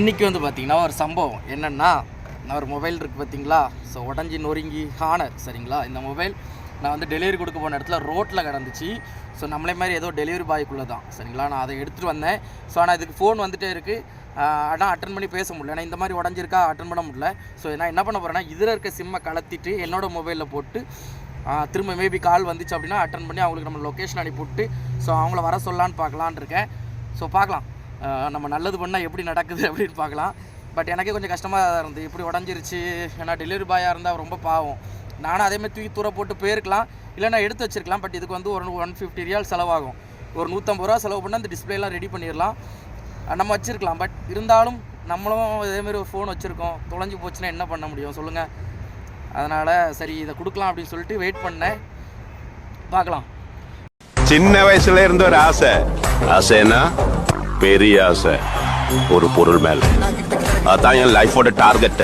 இன்றைக்கி வந்து பார்த்திங்கன்னா ஒரு சம்பவம். என்னென்னா நான் ஒரு மொபைல் இருக்குது பார்த்தீங்களா ஸோ உடஞ்சி நொறுங்கி ஹானர் சரிங்களா? இந்த மொபைல் நான் வந்து டெலிவரி கொடுக்க போன இடத்துல ரோட்டில் கிடந்துச்சு. ஸோ நம்மளே மாதிரி ஏதோ டெலிவரி பாய்க்குள்ளே தான் சரிங்களா? நான் அதை எடுத்துகிட்டு வந்தேன். ஸோ ஆனால் இதுக்கு ஃபோன் வந்துட்டே இருக்குது ஆனால் அட்டன் பண்ணி பேச முடியல. ஏன்னா இந்த மாதிரி உடஞ்சிருக்கா? அட்டன் பண்ண முடியல. ஸோ நான் என்ன பண்ண போகிறேன்னா இதில் இருக்க சிம்மை கலத்திட்டு என்னோடய மொபைலில் போட்டு திரும்ப மேபி கால் வந்துச்சு அப்படின்னா அட்டன் பண்ணி அவங்களுக்கு நம்ம லொக்கேஷன் அனுப்பிவிட்டு ஸோ அவங்கள வர சொல்லலான்னு பார்க்கலான்னு இருக்கேன். ஸோ பார்க்கலாம். நம்ம நல்லது பண்ணால் எப்படி நடக்குது அப்படின்னு பார்க்கலாம். பட் எனக்கே கொஞ்சம் கஷ்டமாக தான் இருந்தது. இப்படி உடஞ்சிருச்சு. ஏன்னா டெலிவரி பாயாக இருந்தால் ரொம்ப பாவம். நானும் அதேமாதிரி தூக்கி தூர போட்டு போயிருக்கலாம். இல்லைனா எடுத்து வச்சிருக்கலாம். பட் இதுக்கு வந்து ஒரு ஒன் ஃபிஃப்டி ரியால் செலவாகும். ஒரு நூற்றம்பது ரூபா செலவு பண்ணால் அந்த டிஸ்பிளேலாம் ரெடி பண்ணிடலாம். நம்ம வச்சுருக்கலாம். பட் இருந்தாலும் நம்மளும் இதேமாரி ஒரு ஃபோன் வச்சுருக்கோம். தொலைஞ்சு போச்சுன்னா என்ன பண்ண முடியும்? சொல்லுங்கள் அதனால் சரி இதை கொடுக்கலாம் அப்படின்னு சொல்லிட்டு வெயிட் பண்ணேன். பார்க்கலாம். சின்ன வயசுல இருந்த ஒரு ஆசை. ஆசைன்னா? பெரிய ஆசை. ஒரு பொருள் மேல. அதான் என் லைஃபோட target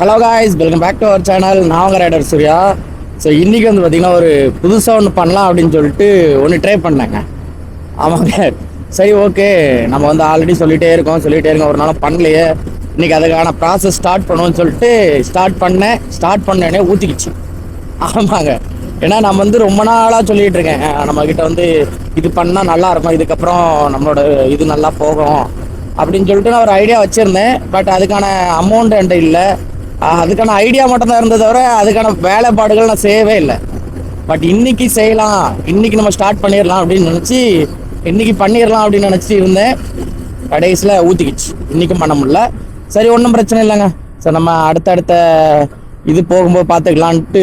hello guys welcome back to our channel நான் உங்கள் ரைடர் சூர்யா. ஸோ இன்றைக்கி வந்து பார்த்திங்கன்னா ஒரு புதுசாக ஒன்று பண்ணலாம் அப்படின்னு சொல்லிட்டு ஒன்று ட்ரை பண்ணேங்க. ஆமாங்க சரி ஓகே நம்ம வந்து ஆல்ரெடி சொல்லிகிட்டே இருக்கோம். சொல்லிகிட்டே இருக்கோம். ஒரு நாளும் பண்ணலையே. இன்றைக்கி அதுக்கான ப்ராசஸ் ஸ்டார்ட் பண்ணுவோம்னு சொல்லிட்டு ஸ்டார்ட் பண்ணேன். ஸ்டார்ட் பண்ணேனே ஊற்றிக்கிச்சு ஆமாங்க. ஏன்னா நம்ம வந்து ரொம்ப நாளாக சொல்லிட்டு இருக்கேன். நம்ம கிட்ட வந்து இது பண்ணால் நல்லா இருக்கும் இதுக்கப்புறம் நம்மளோட இது நல்லா போகும் அப்படின்னு சொல்லிட்டு நான் ஒரு ஐடியா வச்சுருந்தேன். பட் அதுக்கான அமௌண்ட் என்கிட்ட இல்லை. அதுக்கான ஐடியா மட்டும்தான் இருந்தது தவிர அதுக்கான வேலைப்பாடுகள் நான் செய்யவே இல்லை. பட் இன்னைக்கு செய்யலாம். இன்னைக்கு நம்ம ஸ்டார்ட் பண்ணிடலாம் அப்படின்னு நினச்சி இன்னைக்கு பண்ணிடலாம் அப்படின்னு நினச்சி இருந்தேன். கடைசியில் ஊற்றிக்கிச்சு இன்றைக்கும் பண்ண முடியல. சரி ஒன்றும் பிரச்சனை இல்லைங்க. சரி நம்ம அடுத்தடுத்த இது போகும்போது பார்த்துக்கலான்ட்டு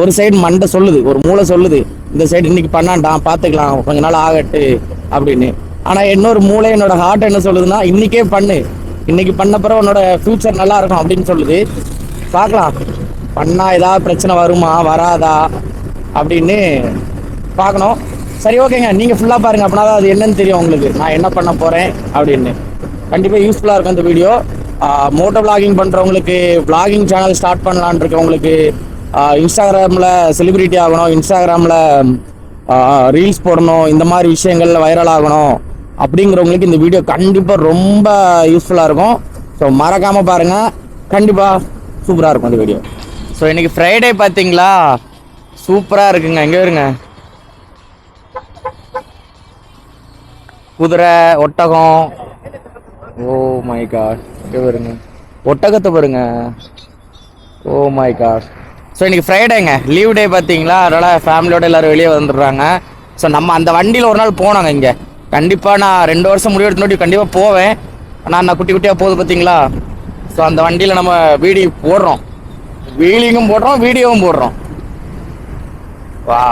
ஒரு சைடு மண்டை சொல்லுது ஒரு மூளை சொல்லுது. இந்த சைடு இன்னைக்கு பண்ணாண்டாம் பார்த்துக்கலாம் கொஞ்ச நாள் ஆகட்டு அப்படின்னு. ஆனால் இன்னொரு மூளை என்னோட ஹார்ட் என்ன சொல்லுதுன்னா இன்னைக்கே பண்ணு. இன்னைக்கு பண்ண பிறகு உன்னோட ஃபியூச்சர் நல்லா இருக்கும் அப்படின்னு சொல்லுது. பார்க்கலாம். பண்ணா ஏதாவது பிரச்சனை வருமா வராதா அப்படின்னு பார்க்கணும். சரி ஓகேங்க. நீங்கள் ஃபுல்லாக பாருங்கள் அப்படின்னா அது என்னன்னு தெரியும் உங்களுக்கு. நான் என்ன பண்ண போகிறேன் அப்படின்னு. கண்டிப்பாக யூஸ்ஃபுல்லாக இருக்கும் இந்த வீடியோ மோட்டோ விளாகிங் பண்ணுறவங்களுக்கு விளாகிங் சேனல் ஸ்டார்ட் பண்ணலான் இருக்கவங்களுக்கு இன்ஸ்டாகிராமில் செலிபிரிட்டி ஆகணும் இன்ஸ்டாகிராமில் ரீல்ஸ் போடணும் இந்த மாதிரி விஷயங்கள்ல வைரல் ஆகணும் அப்படிங்கிறவங்களுக்கு இந்த வீடியோ கண்டிப்பாக ரொம்ப யூஸ்ஃபுல்லாக இருக்கும். ஸோ மறக்காமல் பாருங்கள் கண்டிப்பாக சூப்பராக இருக்கும் இந்த வீடியோ ஸோ இன்னைக்கு ஃப்ரைடே பார்த்தீங்களா சூப்பராக இருக்குங்க. எங்கே இருங்க? குதிரை ஒட்டகம். ஓ மை காட் இங்கே பாருங்க. ஒட்டகத்தை பாருங்க. ஓ மை காட் ஸோ இன்னைக்கு ஃப்ரைடேங்க லீவ் டே பார்த்தீங்களா அதனால் ஃபேமிலியோட எல்லாரும் வெளியே வந்துடுறாங்க. ஸோ நம்ம அந்த வண்டியில் ஒரு நாள் போனோங்க இங்கே. கண்டிப்பாக நான் ரெண்டு வருஷம் முடிவு எடுத்து கண்டிப்பாக போவேன். ஆனால் நான் குட்டி குட்டியாக போகுது பார்த்தீங்களா ஸோ அந்த வண்டியில் நம்ம வீடியோ போடுறோம். வீலிங்கும் போடுறோம் வீடியோவும் போடுறோம். வா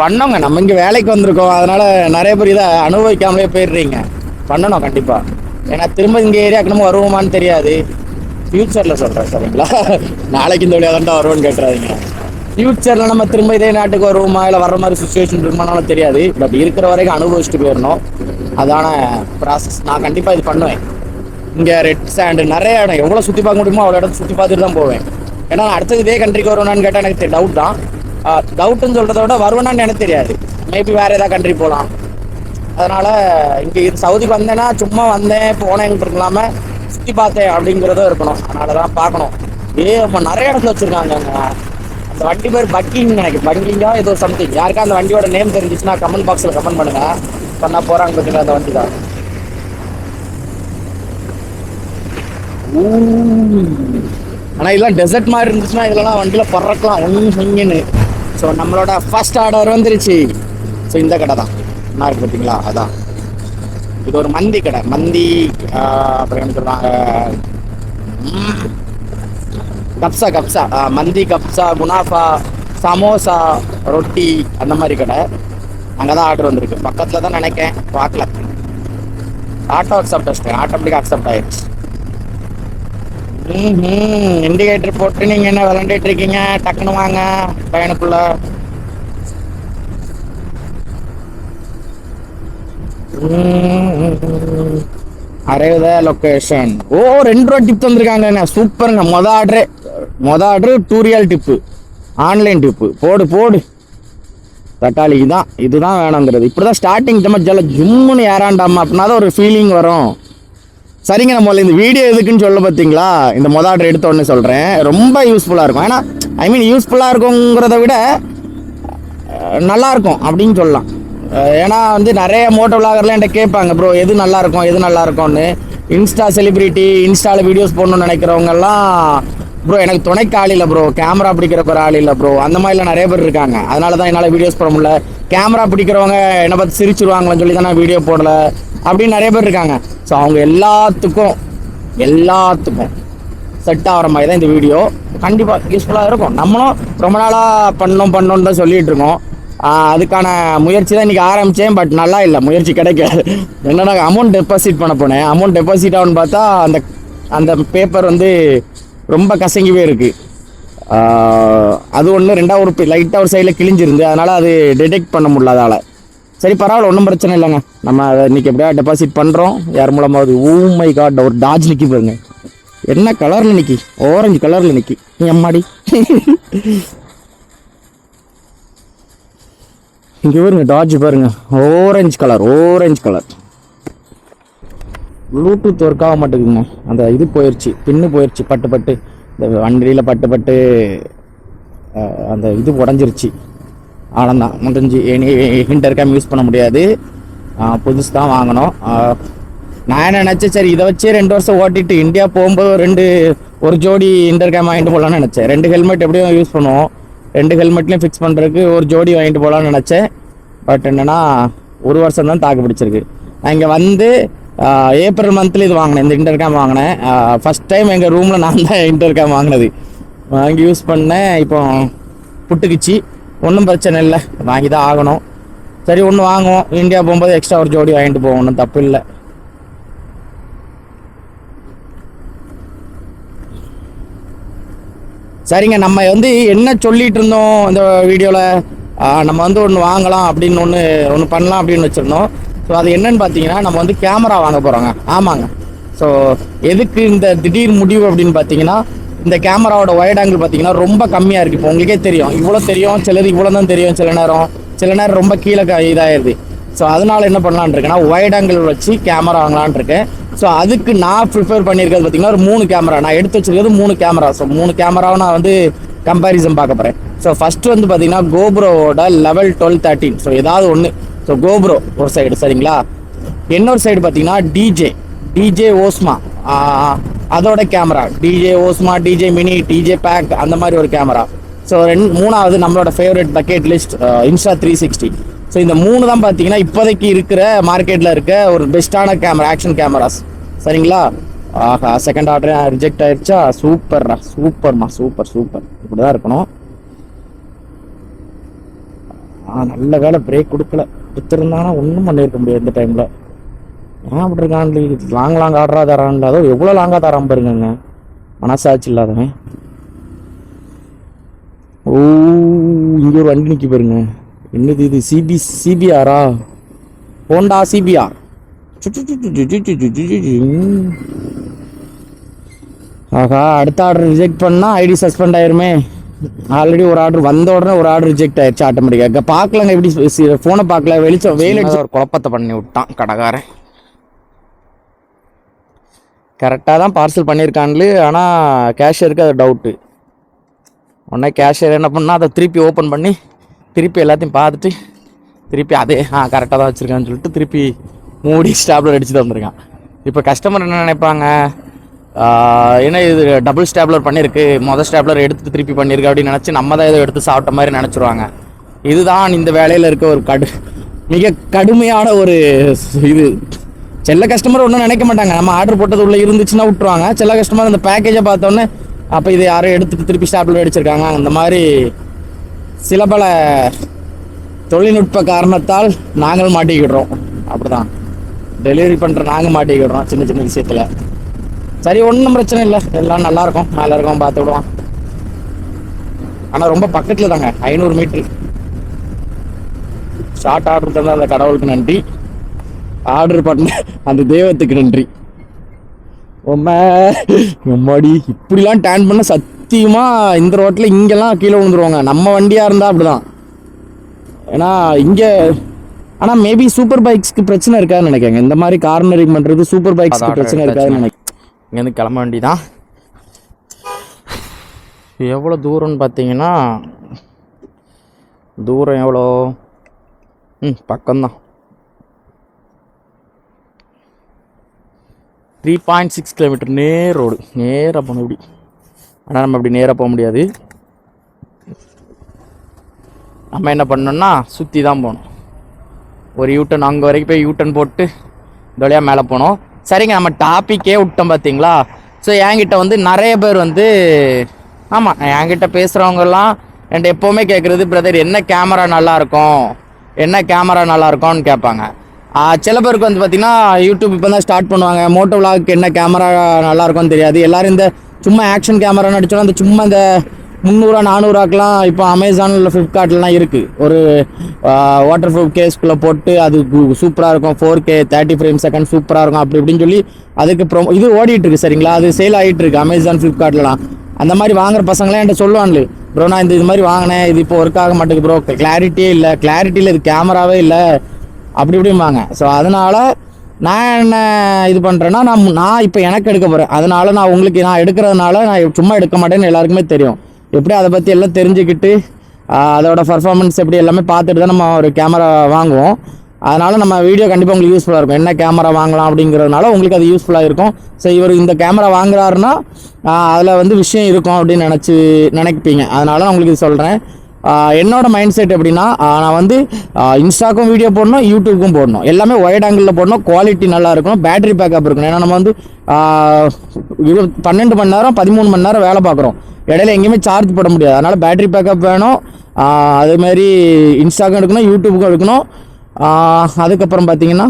பண்ணோங்க. நம்ம இங்கே வேலைக்கு வந்திருக்கோம். அதனால் நிறைய பேர் இதை அனுபவிக்காமலே போயிடுறீங்க. பண்ணணும் கண்டிப்பாக ஏன்னா திரும்ப இங்கே ஏரியாவுக்கு நம்ம வருவோமான்னு தெரியாது. ஃப்யூச்சரில் சொல்கிறேன் சரிங்களா? நாளைக்கு இந்த வழியாக தான் வருவோன்னு கேட்டுறாதீங்க. ஃப்யூச்சரில் நம்ம திரும்ப இதே நாட்டுக்கு வருவோமா? இல்லை வர்ற மாதிரி சுச்சுவேஷன் இருக்குமானாலும் தெரியாது. பட் இருக்கிற வரைக்கும் அனுபவிச்சுட்டு போயிடணும். அதான ப்ராசஸ் நான் கண்டிப்பாக இது பண்ணுவேன். இங்கே ரெட் சாண்டு நிறைய இடம். எவ்வளோ சுற்றி பார்க்க முடியுமோ அவ்வளோ இடத்த சுற்றி பார்த்துட்டு தான் போவேன். ஏன்னா நான் அடுத்தது இதே கண்ட்ரிக்கு வருவேனான்னு கேட்டால் எனக்கு டவுட் தான். டவுட்டுன்னு சொல்கிறத விட வருவேனான்னு எனக்கு தெரியாது. மேபி வேறு ஏதாவது கண்ட்ரி போகலாம் அதனால் இங்கே இது சவுதிக்கு வந்தேன்னா சும்மா வந்தேன் போனேன் இருக்கலாம சுற்றி பார்த்தேன் அப்படிங்கிறதும் இருக்கணும். அதனால தான் பார்க்கணும். ஏ நம்ம நிறைய இடத்துல வச்சுருக்காங்க அந்த வண்டி பேர் பக்கிங் எனக்கு பக்கிங்கா ஏதோ சம்திங் யாருக்கா அந்த வண்டியோட நேம் தெரிஞ்சிச்சுன்னா கமெண்ட் பாக்ஸில் கமெண்ட் பண்ணுங்க. பண்ணால் போகிறாங்க பார்த்தீங்களா அந்த வண்டி தான் ஆனால் இதெல்லாம் டெசர்ட் மாதிரி இருந்துச்சுன்னா இதெல்லாம் வண்டியில் பறக்கலாம். ஒன்று சொங்கன்னு ஸோ நம்மளோட ஃபர்ஸ்ட் ஆர்டர் வந்துருச்சு. ஸோ இந்த கடை தான் என்ன இருக்கு பார்த்தீங்களா? அதான். இது ஒரு மந்தி கடை. மந்தி அப்புறம் என்ன சொல்கிறாங்க கப்சா கப்சா. மந்தி கப்சா குனாஃபா சமோசா ரொட்டி அந்த மாதிரி கடை. அங்கே தான் ஆர்டர் வந்திருக்கு. பக்கத்தில் தான் நினைக்கேன். பார்க்கல. ஆட்டோ அக்செப்ட் வச்சிட்டேன் ஆட்டோமேட்டிக் அக்செப்ட் ஆயிடுச்சு. இண்டிகேட்டர் போட்டு நீங்க என்ன விளாண்டுட்டு இருக்கீங்க? டக்குன்னு வாங்க. பையனுக்குள்ள அரைவத லொக்கேஷன் ஓ ரெண்டு ரூபா டிப் தந்திருக்காங்க சூப்பருங்க. மொத ஆர்டரு மொத order two real tip online tip போடு போடு. தட்டாளிக்கு தான் இதுதான் வேணுங்கிறது. இப்படி தான் ஸ்டார்டிங் நம்ம ஜல ஜும்முன்னு ஏறாண்டாமா? அப்படின்னா தான் ஒரு ஃபீலிங் வரும். சரிங்க நம்ம இந்த வீடியோ எதுக்குன்னு சொல்ல பார்த்தீங்களா? இந்த மொத ஆர்டர் எடுத்த உடனே சொல்கிறேன் ரொம்ப யூஸ்ஃபுல்லாக இருக்கும். ஏன்னா ஐ மீன் யூஸ்ஃபுல்லாக இருக்குங்கிறத விட நல்லாயிருக்கும் நல்லா இருக்கும் அப்படின்னு சொல்லலாம். ஏன்னா வந்து நிறைய மோட்டோ விளாகர்லாம் என்கிட்ட கேட்பாங்க ப்ரோ எது நல்லா இருக்கும் எது நல்லா இருக்கும்னு இன்ஸ்டா செலிபிரிட்டி இன்ஸ்டாவில் வீடியோஸ் போடணும்னு நினைக்கிறவங்கெல்லாம் ப்ரோ எனக்கு துணைக்கு ஆள் இல்லை ப்ரோ கேமரா பிடிக்கிறக்கு ஒரு ஆள் இல்லை ப்ரோ அந்த மாதிரிலாம் நிறைய பேர் இருக்காங்க. அதனால தான் என்னால் வீடியோஸ் போட முடியல. கேமரா பிடிக்கிறவங்க என்னை பார்த்து சிரிச்சிருவாங்கன்னு சொல்லி தான் நான் வீடியோ போடல அப்படின்னு நிறைய பேர் இருக்காங்க. ஸோ அவங்க எல்லாத்துக்கும் எல்லாத்துக்கும் செட் ஆகிற மாதிரி தான் இந்த வீடியோ கண்டிப்பாக யூஸ்ஃபுல்லாக இருக்கும். நம்மளும் ரொம்ப நாளாக பண்ணோம் பண்ணோன்னு தான் சொல்லிகிட்டு இருக்கோம். அதுக்கான முயற்சி தான் இன்றைக்கி ஆரம்பித்தேன் பட் நல்லா இல்லை முயற்சி கிடைக்காது. என்னென்னா அமௌண்ட் டெபாசிட் பண்ண போனேன். அமௌண்ட் டெபாசிட் ஆகுன்னு பார்த்தா அந்த அந்த பேப்பர் வந்து ரொம்ப கசங்கிவே இருக்குது அது ஒன்று ரெண்டாவது ஒரு லைட்டாக ஒரு சைடில் கிழிஞ்சிருந்து அதனால் அது டிடெக்ட் பண்ண முடியல அதால். சரி பரவாயில்ல ஒன்றும் பிரச்சனை இல்லைங்க. நம்ம அதை இன்னைக்கு எப்படியா டெபாசிட் பண்ணுறோம் யார் மூலமாவது ஊமை oh மை காட் ஒரு டாஜ் நிற்கி பாருங்க. என்ன கலரில் நிற்கி ஓரஞ்சு கலரில் நிற்கி எம்மாடி? இங்கே பாருங்க டாஜ் பாருங்க. Orange colour orange colour Bluetooth work ஆக மாட்டேங்குதுங்க. அந்த இது போயிடுச்சு பின்னு போயிடுச்சு பட்டு பட்டு. இந்த வண்டியில் பட்டு பட்டு அந்த இது உடஞ்சிருச்சு. ஆனந்தான் முடிஞ்சு இனி ஹிண்டர் கேம் யூஸ் பண்ண முடியாது. புதுசு தான் வாங்கணும். நான் என்ன நினச்சேன் சரி இதை வச்சே ரெண்டு வருஷம் ஓட்டிட்டு இந்தியா போகும்போது ரெண்டு ஒரு ஜோடி இன்டர் கேம் வாங்கிட்டு போகலான்னு நினச்சேன். ரெண்டு ஹெல்மெட் எப்படியும் யூஸ் பண்ணுவோம். ரெண்டு ஹெல்மெட்லையும் ஃபிக்ஸ் பண்ணுறதுக்கு ஒரு ஜோடி வாங்கிட்டு போகலான்னு நினச்சேன். பட் என்னென்னா ஒரு வருஷம் தான் தாக்கு பிடிச்சிருக்கு. நான் இங்கே வந்து ஏப்ரல் மந்த்தில் இது வாங்கினேன். இந்த இன்டர்கேம் வாங்கினேன். ஃபஸ்ட் டைம் எங்கள் ரூமில் நான் தான் இன்டர்கேம் வாங்கினது. வாங்கி யூஸ் பண்ணேன். இப்போ புட்டுக்குச்சி. ஒன்றும் பிரச்சனை இல்லை. வாங்கி தான் ஆகணும். சரி ஒன்று வாங்குவோம். இந்தியா போகும்போது எக்ஸ்ட்ரா ஒரு ஜோடி வாங்கிட்டு போவோம். ஒன்றும் தப்பு இல்லை. சரிங்க நம்ம வந்து என்ன சொல்லிட்டு இருந்தோம் இந்த வீடியோவில் நம்ம வந்து ஒன்று வாங்கலாம் அப்படின்னு ஒன்று ஒன்று பண்ணலாம் அப்படின்னு வச்சுருந்தோம். ஸோ அது என்னன்னு பார்த்தீங்கன்னா நம்ம வந்து கேமரா வாங்க போகிறோங்க ஆமாங்க. ஸோ எதுக்கு இந்த திடீர் முடிவு அப்படின்னு பார்த்தீங்கன்னா இந்த கேமராவோட ஒயர்ட் ஆங்கிள் பார்த்தீங்கன்னா ரொம்ப கம்மியாக இருக்குது இப்போ உங்களுக்கே தெரியும். இவ்வளோ தெரியும் சிலது இவ்வளோ தான் தெரியும் சில நேரம். சில நேரம் ரொம்ப கீழே க- இதாயிருது. ஸோ அதனால் என்ன பண்ணலான்னு இருக்கேன்னா ஒயர்ட் ஆங்கிள் வச்சு கேமரா வாங்கலான் இருக்கேன். ஸோ அதுக்கு நான் ப்ரிஃபர் பண்ணியிருக்கிறது பார்த்தீங்கன்னா ஒரு மூணு கேமரா நான் எடுத்து வச்சிருக்கிறது மூணு கேமரா ஸோ மூணு கேமராவை நான் வந்து கம்பேரிசன் பார்க்க போகிறேன் ஸோ ஃபஸ்ட்டு வந்து பார்த்தீங்கன்னா கோப்ரோவோட லெவல் டுவெல் தேர்ட்டின் ஸோ ஏதாவது ஒன்று ஸோ கோப்ரோ ஒரு சைடு சரிங்களா? இன்னொரு சைடு பார்த்தீங்கன்னா டிஜே டிஜே ஓஸ்மா அதோட camera DJ Osmo DJ mini DJ pack அந்த மாதிரி ஒரு கேமரா ஸோ ரெண்டு மூணாவது நம்மளோட favourite bucket list Insta three sixty so இந்த மூணு தான் பார்த்தீங்கன்னா இப்போதைக்கு இருக்கிற மார்க்கெட்டில் இருக்க ஒரு பெஸ்ட்டான கேமரா ஆக்ஷன் கேமராஸ் சரிங்களா? ஆஹா செகண்ட் ஆர்டர் ரிஜெக்ட் ஆயிடுச்சா சூப்பர்ரா சூப்பர்மா சூப்பர் சூப்பர். இப்படி தான் இருக்கணும். ஆ நல்ல வேலை பிரேக் கொடுக்கல. கொடுத்துருந்தானா ஒன்றும் பண்ணியிருக்க முடியாது இந்த டைமில் ஏன் அப்படி இருக்கான்லி லாங் லாங் ஆர்டராக தரான்ல. அதோ எவ்வளோ லாங்காக தரான் பாருங்கங்க. மனசாட்சி இல்லாதவன். ஓ இங்கே ஒரு வண்டி நிற்கி பாருங்க. என்னது இது? சிபி சிபிஆரா ஹோண்டா சிபிஆர் ஆஹா அடுத்த ஆர்டர் ரிஜெக்ட் பண்ணால் ஐடி சஸ்பெண்ட் ஆயிருமே. ஆல்ரெடி ஒரு ஆர்டர் வந்த உடனே ஒரு ஆர்டர் ரிஜெக்ட் ஆயிடுச்சு ஆட்டோமேட்டிக்காக பார்க்கலங்க எப்படி ஃபோனை பார்க்கல வெளிச்சம் வெயில் அடிச்சு ஒரு குழப்பத்தை பண்ணி விட்டான் கடைக்காரன் கரெக்டாக தான் பார்சல் பண்ணியிருக்கான்லு ஆனால் கேஷியருக்கு அது டவுட்டு உடனே கேஷியர் என்ன பண்ணா அதை திருப்பி ஓப்பன் பண்ணி திருப்பி எல்லாத்தையும் பார்த்துட்டு திருப்பி அதே ஆ கரெக்டாக தான் வச்சுருக்கான்னு சொல்லிட்டு திருப்பி மூடி ஸ்டாப்லர் அடித்து வந்திருக்கான். இப்போ கஸ்டமர் என்ன நினைப்பாங்க? ஏன்னா இது டபுள் ஸ்டாப்லர் பண்ணியிருக்கு மொதல் ஸ்டாப்லர் எடுத்து திருப்பி பண்ணியிருக்கு அப்படின்னு நினச்சி நம்ம தான் ஏதோ எடுத்து சாப்பிட்ட மாதிரி நினச்சிருவாங்க. இதுதான் இந்த வேலையில் இருக்க ஒரு கடு மிக கடுமையான ஒரு இது. செல்ல கஸ்டமர் ஒன்றும் நினைக்க மாட்டாங்க. நம்ம ஆர்டர் போட்டது உள்ளே இருந்துச்சுன்னா விட்டுருவாங்க. செல்ல கஸ்டமர் அந்த பேக்கேஜை பார்த்தோன்னே அப்போ இது யாரும் எடுத்துட்டு திருப்பி ஸ்டாப்லர் அடிச்சிருக்காங்க. அந்த மாதிரி சில பல தொழில்நுட்ப காரணத்தால் நாங்கள் மாட்டிக்கிடுறோம். அப்படிதான். டெலிவரி பண்ணுற நாங்கள் மாட்டிக்கிடுறோம் சின்ன சின்ன விஷயத்தில். சரி ஒன்றும் பிரச்சனை இல்லை. எல்லாம் நல்லா இருக்கும். மேலே இருக்கோம் பார்த்து விடுவோம் ஆனால் ரொம்ப பக்கத்தில் தாங்க. ஐநூறு மீட்ரு ஷார்ட் ஆர்டர் தந்த அந்த கடவுளுக்கு நன்றி. ஆர்டர் பண்ண அந்த தெய்வத்துக்கு நன்றி. உம்மா இப்படிலாம் டேன் பண்ண சத்தியமா இந்த ரோட்டில் இங்கெல்லாம் கீழே விழுந்துருவாங்க. நம்ம வண்டியாக இருந்தால் அப்படிதான். ஏன்னா இங்கே ஆனால் மேபி சூப்பர் பைக்ஸ்க்கு பிரச்சனை இருக்காதுன்னு நினைக்கிறேங்க. இந்த மாதிரி கார்னரிங் பண்ணுறது சூப்பர் பைக்ஸ்க்கு பிரச்சனை. இருக்காதுன்னு நினைக்கிறேன். இங்கேருந்து கிளம்ப வேண்டிதான். எவ்வளோ தூரம்னு பார்த்தீங்கன்னா தூரம் எவ்வளோ? ம் பக்கம்தான். த்ரீ பாயிண்ட் சிக்ஸ் கிலோமீட்டர் நேர் ரோடு. நேராக போகணும் இப்படி. ஆனால் நம்ம இப்படி நேராக போக முடியாது. நம்ம என்ன பண்ணோம்னா சுற்றி தான் போகணும் ஒரு யூட்டன் அங்கே வரைக்கும் போய் யூட்டன் போட்டு இந்த வழியாக மேலே போனோம். சரிங்க நம்ம டாப்பிக்கே விட்டோம் பார்த்தீங்களா ஸோ என்கிட்ட வந்து நிறைய பேர் வந்து ஆமாம் என்கிட்ட பேசுகிறவங்கெல்லாம் என்கிட்ட எப்போவுமே கேட்குறது பிரதர் என்ன கேமரா நல்லா இருக்கும் என்ன கேமரா நல்லாயிருக்கும்னு கேட்பாங்க. சில பேருக்கு வந்து பார்த்திங்கன்னா யூடியூப் இப்போ தான் ஸ்டார்ட் பண்ணுவாங்க. மோட்டோ விளாக்கு என்ன கேமரா நல்லாயிருக்கும்னு தெரியாது. எல்லோரும் இந்த சும்மா ஆக்ஷன் கேமரான்னு அடிச்சோன்னா அந்த சும்மா இந்த முந்நூறுவா நானூறுவாக்கெலாம் இப்போ அமேசானில் ஃப்ளிப்கார்ட்லாம் இருக்குது ஒரு வாட்டர் ப்ரூஃப் கேஸ்குள்ளே போட்டு அது சூப்பராக இருக்கும். Four K thirty frame second சூப்பராக இருக்கும். அப்படி இப்படின்னு சொல்லி அதுக்கு ப்ரோ இது ஓடிட்டுருக்கு சரிங்களா? அது சேல் ஆகிட்டுருக்கு அமேசான் ஃப்ளிப்கார்ட்லாம் அந்த மாதிரி வாங்குற பசங்களாம் என்கிட்ட சொல்லுவான்ல ப்ரோ நான் இந்த இது மாதிரி வாங்கினேன். இது இப்போ ஒர்க் ஆக மாட்டேங்குது ப்ரோ கிளாரிட்டியே இல்லை. கிளாரிட்டியில் இது கேமராவே இல்லை. அப்படி இப்படிம்பாங்க. ஸோ அதனால நான் என்ன இது பண்ணுறேன்னா நான் நான் இப்போ எனக்கு எடுக்க போகிறேன் அதனால் நான் உங்களுக்கு நான் எடுக்கிறதுனால நான் சும்மா எடுக்க மாட்டேன்னு எல்லாருக்குமே தெரியும். எப்படி அதை பற்றி எல்லாம் தெரிஞ்சுக்கிட்டு அதோட பர்ஃபார்மன்ஸ் எப்படி எல்லாமே பார்த்துட்டு தான் நம்ம ஒரு கேமரா வாங்குவோம். அதனால் நம்ம வீடியோ கண்டிப்பாக உங்களுக்கு யூஸ்ஃபுல்லாக இருக்கும். என்ன கேமரா வாங்கலாம் அப்படிங்கிறதுனால உங்களுக்கு அது யூஸ்ஃபுல்லாக இருக்கும். ஸோ இவர் இந்த கேமரா வாங்குறாருன்னா அதில் வந்து விஷயம் இருக்கும் அப்படின்னு நினச்சி நினைப்பீங்க. அதனால நான் உங்களுக்கு இது சொல்கிறேன் என்னோட மைண்ட் செட் எப்படின்னா நான் வந்து இன்ஸ்டாக்கும் வீடியோ போடணும் யூடியூப்க்கும் போடணும். எல்லாமே ஒயட் ஆங்கிளில் போடணும் குவாலிட்டி நல்லா இருக்கணும் பேட்டரி பேக்கப் இருக்கணும். ஏன்னா நம்ம வந்து பன்னெண்டு மணி நேரம் பதிமூணு மணி நேரம் வேலை பார்க்குறோம். இடையில எங்கேயுமே சார்ஜ் போட முடியாது. அதனால் பேட்டரி பேக்கப் வேணும். ஆஹ் இன்ஸ்டாக்கும் எடுக்கணும் யூடியூப்புக்கும் எடுக்கணும். அதுக்கப்புறம் பார்த்தீங்கன்னா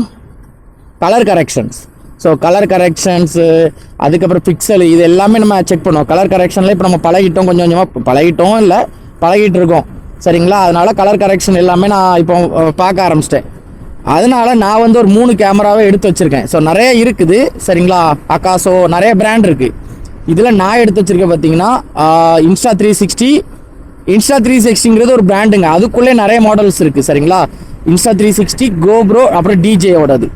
colour corrections so colour corrections அதுக்கப்புறம் பிக்சல் இது எல்லாமே நம்ம செக் பண்ணுவோம். கலர் கரெக்ஷனில் இப்போ நம்ம பழகிட்டோம் கொஞ்சம் கொஞ்சமாக பழகிட்டோம் இல்லை. பழகிட்டு இருக்கோம் சரிங்களா? அதனால கலர் கரெக்ஷன் எல்லாமே நான் இப்போ பார்க்க ஆரம்பிச்சிட்டேன். அதனால நான் வந்து ஒரு மூணு கேமராவை எடுத்து வச்சுருக்கேன். ஸோ நிறைய இருக்குது. சரிங்களா? அக்காசோ நிறைய பிராண்ட் இருக்குது இதில் நான் எடுத்து வச்சிருக்கேன் பார்த்தீங்கன்னா Insta three sixty Insta three சிக்ஸ்டிங்கிறது ஒரு பிராண்டுங்க அதுக்குள்ளே நிறைய மாடல்ஸ் இருக்குது சரிங்களா? இன்ஸ்டா த்ரீ சிக்ஸ்டி கோப்ரோ அப்புறம் டிஜேயோடது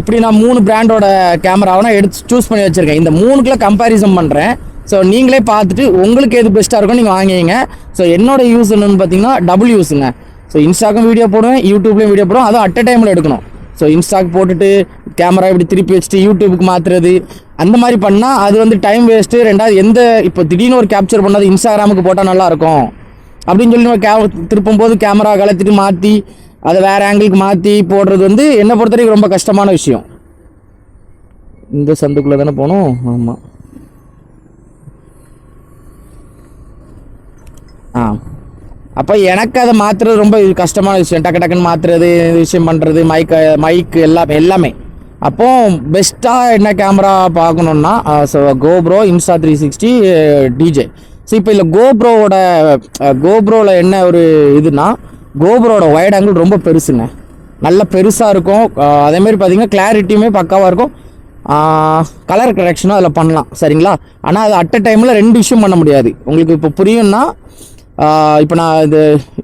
இப்படி நான் மூணு பிராண்டோட கேமராவை நான் எடுத்து சூஸ் பண்ணி வச்சுருக்கேன். இந்த மூணுக்குள்ள கம்பேரிசன் பண்ணுறேன் ஸோ நீங்களே பார்த்துட்டு உங்களுக்கு எது பெஸ்ட்டாக இருக்கும் நீங்கள் வாங்கிங்க ஸோ என்னோட யூஸ் என்னன்னு பார்த்தீங்கன்னா டபுள் யூஸுங்க ஸோ இன்ஸ்டாக்கும் வீடியோ போடுவேன் யூடியூப்லேயும் வீடியோ போடுவேன். அதுவும் அட் அ டைமில் எடுக்கணும். ஸோ இன்ஸ்டாக் போட்டுட்டு கேமரா இப்படி திருப்பி வச்சுட்டு யூடியூபுக்கு மாற்றுறது அந்த மாதிரி பண்ணால் அது வந்து டைம் வேஸ்ட்டு ரெண்டாவது எந்த இப்போ திடீர்னு ஒரு கேப்சர் பண்ணாது இன்ஸ்டாகிராமுக்கு போட்டால் நல்லாயிருக்கும் அப்படின்னு சொல்லி நம்ம கே திருப்பும் போது கேமரா கலத்திட்டு மாற்றி அதை வேற ஆங்கிளுக்கு மாற்றி போடுறது வந்து என்னை பொறுத்த வரைக்கும் ரொம்ப கஷ்டமான விஷயம். இந்த சந்துக்குள்ளே தானே போகணும் ஆமாம் ஆ. அப்போ எனக்கு அதை மாற்றுறது ரொம்ப கஷ்டமான விஷயம். டக்கு டக்குன்னு மாற்றுறது விஷயம் பண்ணுறது மைக் மைக்கு எல்லாமே எல்லாமே. அப்போ பெஸ்ட்டாக என்ன கேமரா பார்க்கணுன்னா so GoPro Insta three sixty DJ so இப்போ இல்லை கோப்ரோவோட கோப்ரோவில் என்ன ஒரு இதுனா கோப்ரோட ஒயர்ட் ஆங்கிள் ரொம்ப பெருசுங்க. நல்ல பெருசாக இருக்கும். அதேமாரி பார்த்திங்கன்னா பார்த்தீங்கன்னா கிளாரிட்டியுமே பக்காவாக இருக்கும். கலர் கரெக்ஷனும் அதில் பண்ணலாம். சரிங்களா? ஆனால் அது அட் அ டைமில் ரெண்டு விஷயம் பண்ண முடியாது. உங்களுக்கு இப்போ புரியும்னா இப்போ நான் இது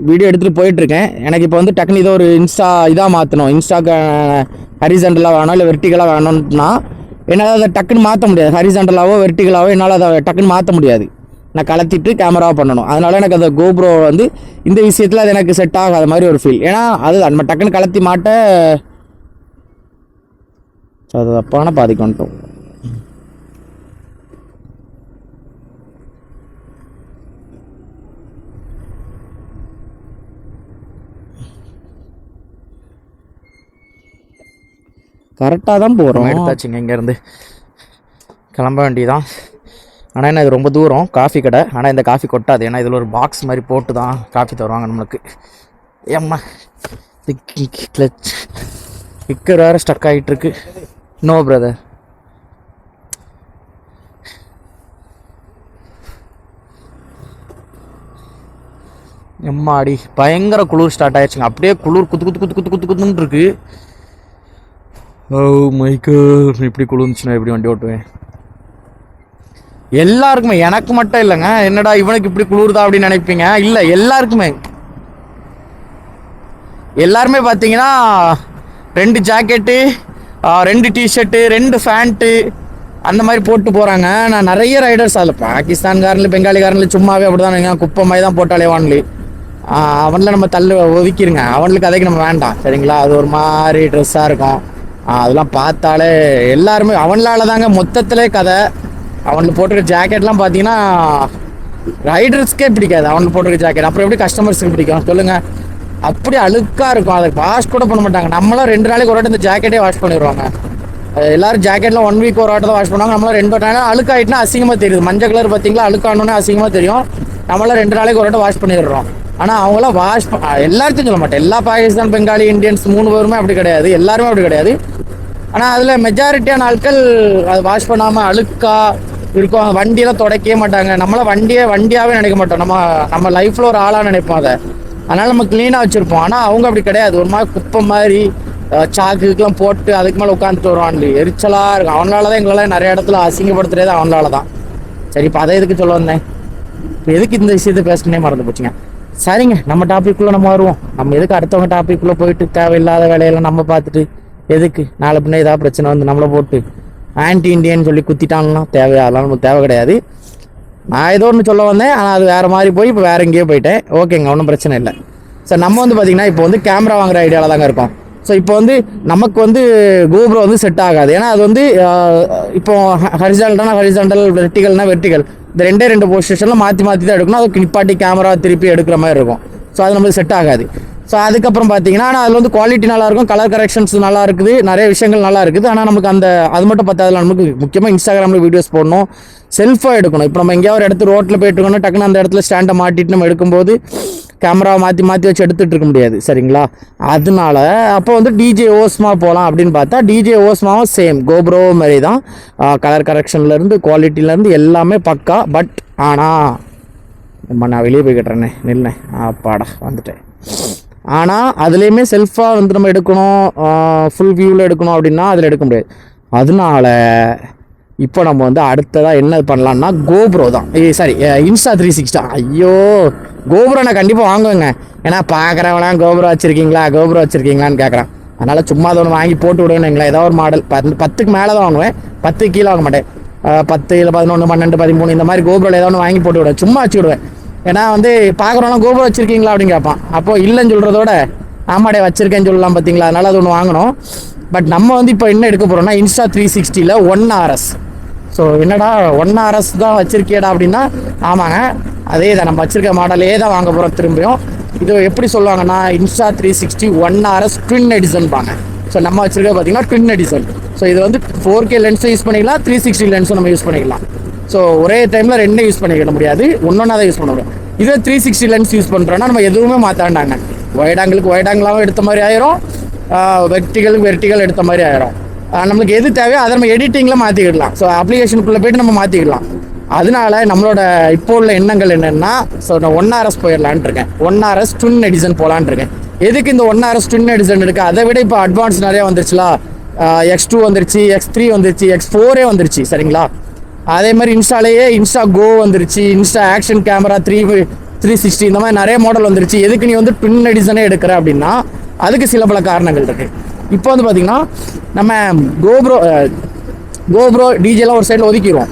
வீடியோ எடுத்துகிட்டு போயிட்டுருக்கேன். எனக்கு இப்போ வந்து டக்குனு இதை ஒரு இன்ஸ்டா இதாக மாற்றணும் இன்ஸ்டாக்கு ஹரிசண்டலாக வேணும் இல்லை வெர்டிகலாக வேணும்னா என்னால் அதை டக்குன்னு மாற்ற முடியாது. ஹரிசண்டலாகவோ வெர்டிகலாகவோ என்னால் அதை டக்குன்னு மாற்ற முடியாது. நான் கலத்திட்டு கேமராவை பண்ணணும். அதனால் எனக்கு அந்த கோப்ரோ வந்து இந்த விஷயத்தில் அது எனக்கு செட் ஆகாத மாதிரி ஒரு ஃபீல் ஏன்னா அது நம்ம டக்குன்னு கலத்தி மாட்ட அது தப்பான பாதிக்கு வந்துட்டோம். கரெக்டாக தான் போகிறோம் எடுத்தாச்சுங்க இங்கேருந்து. கிளம்ப வேண்டியதான் ஆனால் என்ன இது ரொம்ப தூரம் காஃபி கடை. ஆனால் இந்த காஃபி கொட்டாது. ஏன்னா இதில் ஒரு பாக்ஸ் மாதிரி போட்டு தான் காஃபி தருவாங்க நம்மளுக்கு. ஏம்மா கிளச். ஸ்டிக்கர் வேறு ஸ்டக் ஆகிட்டுருக்கு நோ பிரதர் எம்மாடி பயங்கர குளிர் ஸ்டார்ட் ஆயிடுச்சுங்க. அப்படியே குளிர் குத்து குத்து குத்து குத்து குத்து குத்துன்னு இருக்குது Oh ஓ மை இப்படி குளிர்ந்துச்சுன்னா எப்படி வண்டி ஓட்டுவேன்? எல்லாருக்குமே எனக்கு மட்டும் இல்லைங்க. என்னடா இவனுக்கு இப்படி குளிருதா அப்படின்னு நினைப்பீங்க? இல்லை எல்லாருக்குமே. எல்லாருமே பார்த்தீங்கன்னா ரெண்டு ஜாக்கெட்டு ரெண்டு டிஷர்ட்டு ரெண்டு ஃபேண்ட்டு அந்த மாதிரி போட்டு போகிறாங்க நான் நிறைய ரைடர்ஸ் அதில் பாகிஸ்தான்காரன்ல பெங்காலிக்காரன்ல சும்மாவே அப்படி தான் குப்பை மாதிரி தான் போட்டாலே வான்லி. அவனில் நம்ம தள்ளு ஒதுக்கிடுங்க அவனுக்கு கதைக்கு நம்ம வேண்டாம். சரிங்களா? அது ஒரு மாதிரி ட்ரெஸ்ஸாக இருக்கும். அதெல்லாம் பார்த்தாலே எல்லாருமே அவனால தாங்க மொத்தத்திலே கதை. அவனுக்கு போட்டிருக்க ஜாக்கெட்லாம் பார்த்தீங்கன்னா ரைடர்ஸ்க்கே பிடிக்காது. அவனுக்கு போட்டிருக்க ஜாக்கெட். அப்புறம் எப்படி கஸ்டமர்ஸ்க்கு பிடிக்கும்? சொல்லுங்க. அப்படி அழுக்காக இருக்கும். அதை வாஷ் கூட பண்ண மாட்டாங்க. நம்மளாம் ரெண்டு நாளைக்கு ஒரு வாட்டி இந்த ஜாக்கெட்டே வாஷ் பண்ணிடுவாங்க. எல்லாரும் ஜாக்கெட்லாம் ஒன் வீக் ஒரு வாட்டி தான் வாஷ் பண்ணுவாங்க. நம்மளாம் ரெண்டு நாள் அழுக்காயிட்டுனா அசிங்கமாக தெரியுது. மஞ்சள் கலர் பார்த்தீங்களா? அழுக்கானோன்னே அசிங்கமாக தெரியும். நம்மளாம் ரெண்டு நாளைக்கு ஒரு வாட்டி வாஷ் பண்ணிடுறோம். ஆனால் அவங்களாம் வாஷ் எல்லாத்தையும் சொல்ல மாட்டேன். எல்லா பாகிஸ்தான் பெங்காலி இந்தியன்ஸ் மூணு பேருமே அப்படி கிடையாது. எல்லாருமே அப்படி கிடையாது. ஆனால் அதில் மெஜாரிட்டியான ஆட்கள் அது வாஷ் பண்ணாமல் அழுக்கா இருக்கும். வண்டியெல்லாம் துடைக்கவே மாட்டாங்க. நம்மளாம் வண்டியை வண்டியாகவே நினைக்க மாட்டோம். நம்ம நம்ம லைஃப்பில் ஒரு ஆளாக நினைப்போம் அதை. அதனால் நம்ம க்ளீனாக வச்சுருப்போம். ஆனால் அவங்க அப்படி கிடையாது. ஒரு மாதிரி குப்பை மாதிரி அஹ், சாக்குக்கெல்லாம் போட்டு அதுக்கு மேலே உட்காந்துட்டு வருவான்லி. எரிச்சலாக இருக்கும். அவனால தான் எங்களால் நிறைய இடத்துல அசிங்கப்படுத்துறது அவனால தான் சரி இப்போ அதை எதுக்கு சொல்ல வந்தேன்? இப்போ எதுக்கு இந்த விஷயத்தை பேசணுன்னே மறந்து போச்சுங்க. சரிங்க நம்ம டாபிக்குள்ளே நம்ம வருவோம். நம்ம எதுக்கு அடுத்தவங்க டாபிக்குள்ளே போயிட்டு தேவையில்லாத வேலையெல்லாம் நம்ம பார்த்துட்டு எதுக்கு? நாளை பின்ன ஏதாவது பிரச்சனை வந்து நம்மளை போட்டு ஆன்டி இண்டியன் சொல்லி குத்திட்டாங்கன்னா தேவையா அதெல்லாம் நமக்கு தேவை கிடையாது. நான் ஏதோ ஒன்று சொல்ல வந்தேன் ஆனால் அது வேறு மாதிரி போய் இப்போ வேறு எங்கேயோ போயிட்டேன். ஓகேங்க ஒன்றும் பிரச்சனை இல்லை. சார் நம்ம வந்து பார்த்திங்கன்னா இப்போ வந்து கேமரா வாங்குற ஐடியாவில் தாங்க இருக்கோம். ஸோ இப்போ வந்து நமக்கு வந்து கோபுரம் வந்து செட் ஆகாது. ஏன்னா அது வந்து இப்போ ஹரிசாண்டல்னா ஹரிசாண்டல் வெர்டிகல்னா வெர்டிகல் இந்த ரெண்டே ரெண்டு பொசிஷனில் மாற்றி மாற்றி தான் எடுக்கணும். அதுக்கு நிப்பாட்டி கேமரா திருப்பி எடுக்கிற மாதிரி இருக்கும். ஸோ அது நம்மளுக்கு செட் ஆகாது. ஸோ அதுக்கப்புறம் பார்த்தீங்கன்னா ஆனால் அதில் வந்து குவாலிட்டி நல்லா இருக்கும். கலர் கரெக்ஷன்ஸ் நல்லா இருக்குது. நிறைய விஷயங்கள் நல்லா இருக்குது. ஆனால் நமக்கு அந்த அது மட்டும் பத்தாதுல நமக்கு முக்கியமாக இன்ஸ்டாகிராமில் வீடியோஸ் போடணும். செல்ஃபாக எடுக்கணும். இப்போ நம்ம எங்கேயாவது ஒரு இடத்து ரோட்டில் போயிட்டு இருக்கோம்னா டக்குன்னு அந்த இடத்துல ஸ்டாண்டை மாட்டிட்டு நம்ம எடுக்கும்போது கேமரா மாற்றி மாற்றி வச்சு எடுத்துகிட்டு இருக்க முடியாது சரிங்களா? அதனால அப்போ வந்து டிஜே ஓஸ்மா போகலாம் அப்படின்னு பார்த்தா டிஜே ஓஸ்மாவும் சேம் கோப்ரோ மாதிரி தான் கலர் கரெக்ஷன்லேருந்து குவாலிட்டிலேருந்து எல்லாமே பக்கா பட் ஆனால் நம்ம நான் வெளியே போய் கட்டுறேனே நில்லேன் அப்பாடா வந்துட்டேன். ஆனால் அதுலேயுமே செல்ஃபாக வந்து நம்ம எடுக்கணும் ஃபுல் வியூவில் எடுக்கணும் அப்படின்னா அதில் எடுக்க முடியாது. அதனால இப்போ நம்ம வந்து அடுத்ததாக என்ன பண்ணலாம்னா கோப்ரோ தான். ஏ சாரி இன்ஸ்டா த்ரீ சிக்ஸ்டா ஐயோ கோபுரம் நான் கண்டிப்பாக வாங்குவேங்க. ஏன்னா பார்க்குறவனா கோபுரம் வச்சுருக்கீங்களா? கோபுரம் வச்சுருக்கீங்களான்னு கேட்குறான் அதனால் சும்மா அதை ஒன்று வாங்கி போட்டு விடுவேனுங்களா ஏதோ ஒரு மாடல் பத்து பத்துக்கு மேலே தான் வாங்குவேன். பத்து கீழே வாங்க மாட்டேன். பத்து இல்லை பதினொன்று பன்னெண்டு பதிமூணு இந்த மாதிரி கோபுரம் ஏதோ ஒன்று வாங்கி போட்டு விடுவேன். சும்மா வச்சு விடுவேன். ஏன்னா வந்து பார்க்குறோம்னா கோபுரம் வச்சுருக்கீங்களா அப்படின்னு கேட்பான். அப்போ இல்லைன்னு சொல்கிறதோட ஆமாடே வச்சுருக்கேன்னு சொல்லலாம் பார்த்தீங்களா? அதனால் அது ஒன்று வாங்கணும். பட் நம்ம வந்து இப்போ என்ன எடுக்க போகிறோம்னா இன்ஸ்டா த்ரீ சிக்ஸ்டியில் ஒன் ஆர்எஸ் ஸோ என்னடா ஒன் ஆர்எஸ் தான் வச்சிருக்கேடா அப்படின்னா ஆமாங்க. அதே தான் நம்ம வச்சிருக்க மாடலே தான் வாங்க போகிறோம் திரும்பியும். இது எப்படி சொல்லுவாங்கன்னா Insta three sixty one RS twin edition பாங்க. ஸோ நம்ம வச்சிருக்க பார்த்தீங்கன்னா ட்வின் எடிசன் ஸோ இது வந்து ஃபோர் கே லென்ஸும் யூஸ் பண்ணிக்கலாம் த்ரீ சிக்ஸ்டி லென்ஸும் நம்ம யூஸ் பண்ணிக்கலாம். ஸோ ஒரே டைமில் ரெண்டும் யூஸ் பண்ணிக்க முடியாது. ஒன்றொன்னா தான் யூஸ் பண்ண முடியும். இதே த்ரீ சிக்ஸ்டி லென்ஸ் யூஸ் பண்ணுறோன்னா நம்ம எதுவுமே மாற்றாண்டாங்க ஒயிடாங்களுக்கு ஒயிடாங்களாகவும் எடுத்த மாதிரி ஆயிரும். வெர்டிகளுக்கு வெர்டிகள் எடுத்த மாதிரி ஆயிரும். நம்மளுக்கு எது தேவையோ அதை நம்ம எடிட்டிங்கில் மாற்றிக்கிடலாம் ஸோ அப்ளிகேஷனுக்குள்ளே போயிட்டு நம்ம மாற்றிக்கலாம் அதனால நம்மளோட இப்போ உள்ள எண்ணங்கள் என்னென்னா ஸோ நான் ஒன் ஆர்எஸ் போயிடலான் இருக்கேன். ஒன் ஆர்எஸ் ட்வின் எடிசன் போகலான் இருக்கேன். எதுக்கு இந்த ஒன் ஆர்எஸ் ட்வின் எடிசன் இருக்குது அதை விட இப்போ அட்வான்ஸ் நிறைய வந்துருச்சுலா? எக்ஸ் டூ வந்துருச்சு எக்ஸ் த்ரீ வந்துருச்சு எக்ஸ் ஃபோரே வந்துருச்சு சரிங்களா? அதே மாதிரி இன்ஸ்டாலேயே இன்ஸ்டா கோ வந்துருச்சு Insta action camera three three sixty இந்த மாதிரி நிறைய மாடல் வந்துருச்சு. எதுக்கு நீ வந்து ட்வின் எடிசனே எடுக்கிற அப்படின்னா அதுக்கு சில பல காரணங்கள் இருக்குது இப்போ வந்து பார்த்தீங்கன்னா நம்ம கோப்ரோ கோப்ரோ டிஜேலாம் ஒரு சைடில் ஒதுக்கிடுவோம்.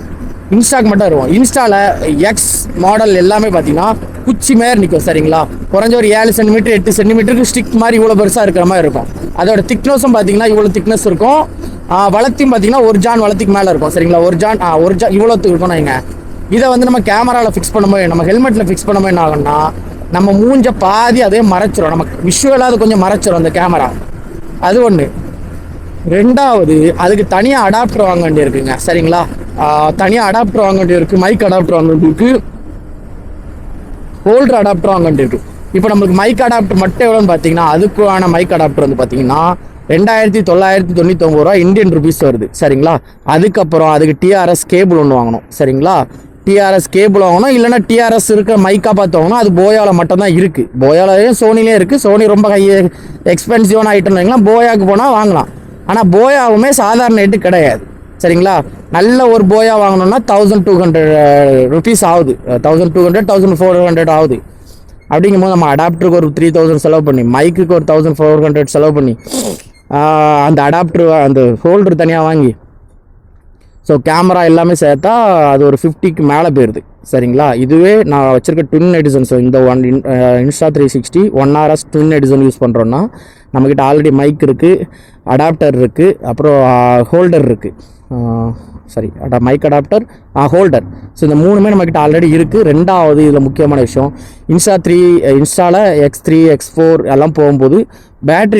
இன்ஸ்டாக்கு மட்டும் வருவோம். இன்ஸ்டாவில் எக்ஸ் மாடல் எல்லாமே பார்த்தீங்கன்னா குச்சி மாதிரி நிற்கும் சரிங்களா? குறைஞ்ச ஒரு ஏழு சென்டிமீட்டர் எட்டு சென்டிமீட்டருக்கு ஸ்டிக் மாதிரி இவ்வளோ பெருசாக இருக்கிற மாதிரி இருக்கும். அதோட திக்னஸும் பார்த்தீங்கன்னா இவ்வளோ திக்னஸ் இருக்கும். வளர்த்தியும் பார்த்தீங்கன்னா ஒரு ஜான் வளர்த்திக்கு மேலே இருக்கும் சரிங்களா? ஒரு ஜான் ஒரு ஜான் இவ்வளோத்துக்கு இருக்கும் வைங்க. இதை வந்து நம்ம கேமராவில் ஃபிக்ஸ் பண்ணும்போது நம்ம ஹெல்மெட்டில் ஃபிக்ஸ் பண்ணும்போது என்ன ஆகும்னா நம்ம மூஞ்ச பாதி அதே மறைச்சிரும். நம்ம விஷுவலாக அது கொஞ்சம் மறைச்சிரும் அந்த கேமரா அது ஒன்று ரெண்டாவது அதுக்கு தனியாக அடாப்டர் வாங்க வேண்டிய இருக்குங்க சரிங்களா தனியாக அடாப்டர் வாங்க வேண்டி இருக்கு மைக் அடாப்டர் வாங்க வேண்டியிருக்கு. ஹோல்டர் அடாப்டர் வாங்க வேண்டியிருக்கு. இப்போ நம்மளுக்கு மைக் அடாப்டர் மட்டும் எவ்வளோன்னு பார்த்தீங்கன்னா அதுக்கான மைக் அடாப்டர் வந்து பார்த்தீங்கன்னா ரெண்டாயிரத்தி தொள்ளாயிரத்தி தொண்ணூற்றி ஒம்பது ரூபா இந்தியன் ருபீஸ் வருது. சரிங்களா? அதுக்கப்புறம் அதுக்கு டிஆர்எஸ் கேபிள் ஒன்று வாங்கணும். சரிங்களா? டிஆர்எஸ் கேபிள் வாங்கணும் இல்லைன்னா டிஆர்எஸ் இருக்கிற மைக்கா பார்த்து வாங்கணும். அது போயாவில் மட்டும்தான் இருக்குது போயாலையும் சோனிலையும் இருக்குது சோனி ரொம்ப ஹை எக்ஸ்பென்சிவான ஐட்டம்னு வைங்களா போயாவுக்கு போனால் வாங்கலாம். ஆனால் போயாவுமே சாதாரண ரேட்டு கிடையாது. சரிங்களா? நல்ல ஒரு போயா வாங்கணும்னா தௌசண்ட் டூ ஹண்ட்ரட் ருபீஸ் ஆகுது. Thousand two hundred thousand four hundred ஆகுது. அப்படிங்கும்போது நம்ம அடாப்டருக்கு ஒரு த்ரீ தௌசண்ட் செலவு பண்ணி மைக்குக்கு ஒரு தௌசண்ட் ஃபோர் ஹண்ட்ரட் செலவு பண்ணி அந்த அடாப்டர் அந்த ஹோல்டர் தனியாக வாங்கி ஸோ கேமரா எல்லாமே சேர்த்தா அது ஒரு ஃபிஃப்டிக்கு மேலே போயிடுது சரிங்களா? இதுவே நான் வச்சுருக்க ட்வின் எடிசன் ஸோ இந்த one Insta three sixty one RS twin edition use பண்ணுறோன்னா நம்மக்கிட்ட ஆல்ரெடி மைக் இருக்குது அடாப்டர் இருக்குது அப்புறம் ஹோல்டர் இருக்குது சாரி அடா மைக் அடாப்டர் ஹோல்டர் ஸோ இந்த மூணுமே நம்மக்கிட்ட ஆல்ரெடி இருக்குது ரெண்டாவது இதில் முக்கியமான விஷயம் இன்ஸ்டா த்ரீ இன்ஸ்டாவில் எக்ஸ் த்ரீ எக்ஸ் ஃபோர் எல்லாம் போகும்போது பேட்ரி